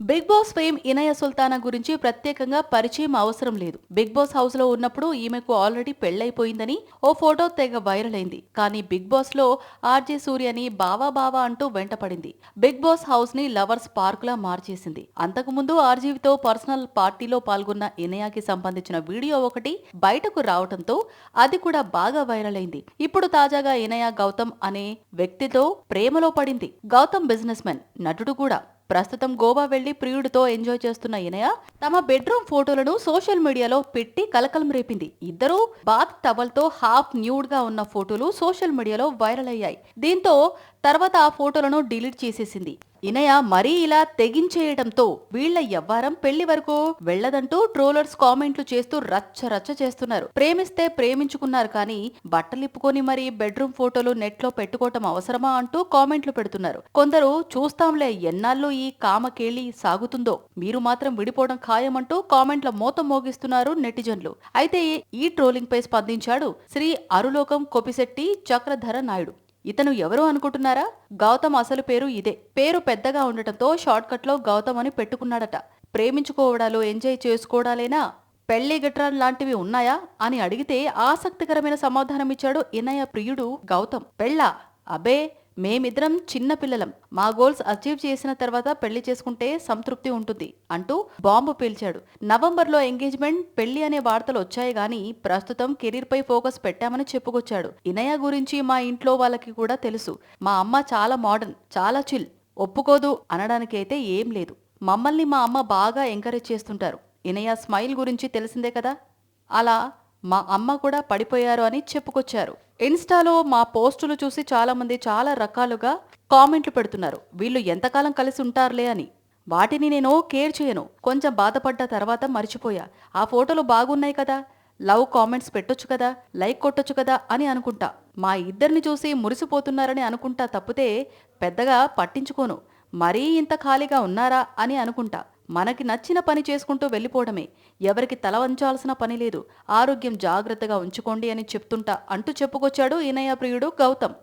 Bigg Boss fame Inaya Sultana గురించి ప్రత్యేకంగా పరిచయం అవసరం లేదు. బిగ్ బాస్ హౌస్లో ఉన్నప్పుడు ఈమెకు ఆల్రెడీ పెళ్ళైపోయిందని ఓ ఫోటో తెగ వైరల్ అయింది. కానీ బిగ్ బాస్లో ఆర్జే సూర్యని బావా బావా అంటూ వెంటపడింది. బిగ్ బాస్ హౌస్ని లవర్స్ పార్క్ లా మార్చేసింది. అంతకుముందు ఆర్జీవితో పర్సనల్ పార్టీలో పాల్గొన్న ఇనయాకి సంబంధించిన వీడియో ఒకటి బయటకు రావడంతో అది కూడా బాగా వైరల్ అయింది. ఇప్పుడు తాజాగా ఇనయ గౌతమ్ అనే వ్యక్తితో ప్రేమలో పడింది. గౌతమ్ బిజినెస్ మెన్ నటుడు కూడా. ప్రస్తుతం గోవా వెళ్ళి ప్రియుడితో ఎంజాయ్ చేస్తున్న ఇనయ తమ బెడ్రూమ్ ఫోటోలను సోషల్ మీడియాలో పెట్టి కలకలం రేపింది. ఇద్దరూ బాత్ టవల్తో హాఫ్ న్యూడ్గా ఉన్న ఫోటోలు సోషల్ మీడియాలో వైరల్ అయ్యాయి. దీంతో తర్వాత ఆ ఫోటోలను డిలీట్ చేసేసింది. ఇనయ మరీ ఇలా తెగించేయడంతో వీళ్ళ ఎవ్వారం పెళ్ళి వరకు వెళ్ళదంటూ ట్రోలర్స్ కామెంట్లు చేస్తూ రచ్చ రచ్చ చేస్తున్నారు. ప్రేమిస్తే ప్రేమించుకున్నారు కానీ బట్టలిప్పుకొని మరీ బెడ్రూమ్ ఫోటోలు నెట్లో పెట్టుకోవటం అవసరమా అంటూ కామెంట్లు పెడుతున్నారు. కొందరు చూస్తాంలే ఎన్నాళ్ళు ఈ కామకేళి సాగుతుందో మీరు మాత్రం విడిపోవడం ఖాయమంటూ కామెంట్ల మోత మోగిస్తున్నారు నెటిజన్లు. అయితే ఈ ట్రోలింగ్ పై స్పందించాడు శ్రీ అరులోకం కొపిశెట్టి చక్రధర నాయుడు. ఇతను ఎవరు అనుకుంటున్నారా? గౌతమ్ అసలు పేరు ఇదే. పేరు పెద్దగా ఉండటంతో షార్ట్లో గౌతమ్ అని పెట్టుకున్నాడట. ప్రేమించుకోవడాలు ఎంజాయ్ చేసుకోవడాలేనా? పెళ్ళి గట్రా లాంటివి ఉన్నాయా? అని అడిగితే ఆసక్తికరమైన సమాధానం ఇచ్చాడు ఇనయ ప్రియుడు గౌతమ్. పెళ్ళా? అబే మేమిద్దరం చిన్న పిల్లలం. మా గోల్స్ అచీవ్ చేసిన తర్వాత పెళ్ళి చేసుకుంటే సంతృప్తి ఉంటుంది అంటూ బాంబు పీల్చాడు. నవంబర్లో ఎంగేజ్మెంట్ పెళ్ళి అనే వార్తలు వచ్చాయి గాని ప్రస్తుతం కెరీర్పై ఫోకస్ పెట్టామని చెప్పుకొచ్చాడు. ఇనయ గురించి మా ఇంట్లో వాళ్ళకి కూడా తెలుసు. మా అమ్మ చాలా మోడర్న్ చాలా చిల్ ఒప్పుకోదు అనడానికైతే ఏం లేదు. మమ్మల్ని మా అమ్మ బాగా ఎంకరేజ్ చేస్తుంటారు. ఇనయ స్మైల్ గురించి తెలిసిందే కదా? అలా మా అమ్మ కూడా పడిపోయారు అని చెప్పుకొచ్చారు. ఇన్స్టాలో మా పోస్టులు చూసి చాలా మంది చాలా రకాలుగా కామెంట్లు పెడుతున్నారు. వీళ్ళు ఎంతకాలం కలిసి ఉంటారులే అని. వాటిని నేను కేర్ చేయను. కొంచెం బాధపడ్డ తర్వాత మర్చిపోయా. ఆ ఫోటోలు బాగున్నాయి కదా. లవ్ కామెంట్స్ పెట్టొచ్చు కదా. లైక్ కొట్టొచ్చు కదా అని అనుకుంటా. మా ఇద్దరిని చూసి మురిసిపోతున్నారని అనుకుంటా తప్పితే పెద్దగా పట్టించుకోను. మరీ ఇంత ఖాళీగా ఉన్నారా అని అనుకుంటా. మనకి నచ్చిన పని చేసుకుంటూ వెళ్ళిపోవడమే. ఎవరికి తల వంచాల్సిన పని లేదు. ఆరోగ్యం జాగ్రత్తగా ఉంచుకోండి అని చెప్తుంటా అంటూ చెప్పుకొచ్చాడు ఈనయ ప్రియుడు గౌతమ్.